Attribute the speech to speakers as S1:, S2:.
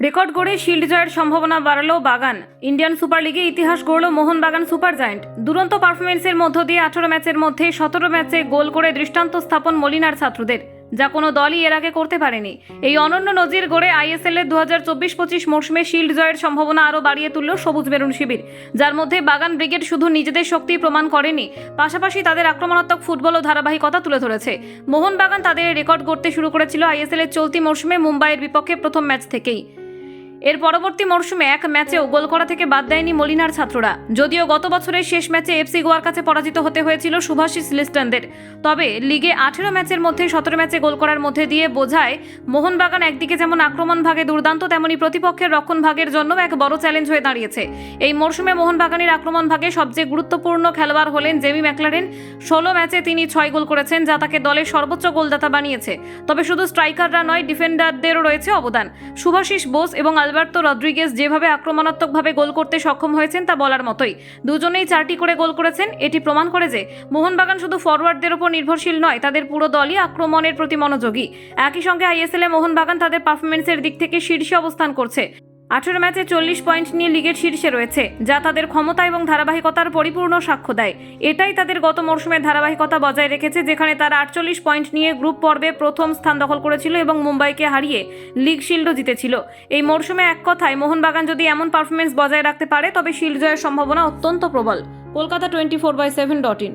S1: Record গড়ে shield জয়ের সম্ভাবনা বাড়ালো বাগান। ইন্ডিয়ান সুপার লিগে ইতিহাস গড়ল মোহনবাগান সুপার জায়েন্ট। দুরন্ত পারফরমেন্সের মধ্য দিয়ে আঠারো ম্যাচের মধ্যে সতেরো ম্যাচে গোল করে দৃষ্টান্ত স্থাপন মলিনার ছাত্রদের, যা কোনো দলই এর আগে করতে পারেনি। এই অনন্য নজির গড়ে আইএসএল এর দু হাজার চব্বিশ পঁচিশ মৌসুমে শিল্ড জয়ের সম্ভাবনা আরও বাড়িয়ে তুলল সবুজ মেরুন শিবির, যার মধ্যে বাগান ব্রিগেড শুধু নিজেদের শক্তি প্রমাণ করেনি, পাশাপাশি তাদের আক্রমণাত্মক ফুটবল ও ধারাবাহিকতা তুলে ধরেছে। মোহনবাগান তাদের রেকর্ড গড়তে শুরু করেছিল আইএসএল এর চলতি মৌসুমে মুম্বাইয়ের বিপক্ষে প্রথম ম্যাচ থেকেই। এর পরবর্তী মরশুমে এক ম্যাচেও গোল করা থেকে বাদ দেয়নি মলিনার ছাত্ররা। যদিও গত বছরের শেষ ম্যাচে এফসি গোয়ার কাছে পরাজিত হতে হয়েছিল সুভাষিস লিস্টনদের। তবে লিগে আঠেরো ম্যাচের মধ্যে সতেরো ম্যাচে গোল করার মধ্যে দিয়ে বোঝায়, মোহনবাগান একদিকে যেমন আক্রমণ ভাগে দুর্দান্ত, তেমনি প্রতিপক্ষের রক্ষণ ভাগের জন্য এক বড় চ্যালেঞ্জ হয়ে দাঁড়িয়েছে। এই মরশুমে মোহনবাগানের আক্রমণ ভাগে সবচেয়ে গুরুত্বপূর্ণ খেলোয়াড় হলেন জেমি ম্যাকলারেন। ষোলো ম্যাচে তিনি ছয় গোল করেছেন, যা তাকে দলের সর্বোচ্চ গোলদাতা বানিয়েছে। তবে শুধু স্ট্রাইকাররা নয়, ডিফেন্ডারদেরও রয়েছে অবদান। শুভাশিস বোস এবং আলবার্তো রদ্রিগেজ যেভাবে আক্রমণাত্মকভাবে গোল করতে সক্ষম হয়েছেন তা বলার মতোই। দুজনেই চারটি করে গোল করেছেন। এটি প্রমাণ করে যে মোহনবাগান শুধু ফরওয়ার্ডদের উপর নির্ভরশীল নয়, তাদের পুরো দলই আক্রমণের প্রতি মনোযোগী। একই সঙ্গে আইএসএল মোহনবাগান তাদের পারফরমেন্সের দিক থেকে শীর্ষে অবস্থান করছে। আঠেরো ম্যাচে চল্লিশ পয়েন্ট নিয়ে লিগের শীর্ষে রয়েছে, যা তাদের ক্ষমতা এবং ধারাবাহিকতার পরিপূর্ণ সাক্ষ্য দেয়। এটাই তাদের গত মরশুমের ধারাবাহিকতা বজায় রেখেছে, যেখানে তারা আটচল্লিশ পয়েন্ট নিয়ে গ্রুপ পর্বে প্রথম স্থান দখল করেছিল এবং মুম্বাইকে হারিয়ে লিগ শিল্ডও জিতেছিল। এই মরশুমে এক কথায়, মোহনবাগান যদি এমন পারফরমেন্স বজায় রাখতে পারে, তবে শিল্ড জয়ের সম্ভাবনা অত্যন্ত প্রবল। Kolkata twenty four by seven dot in.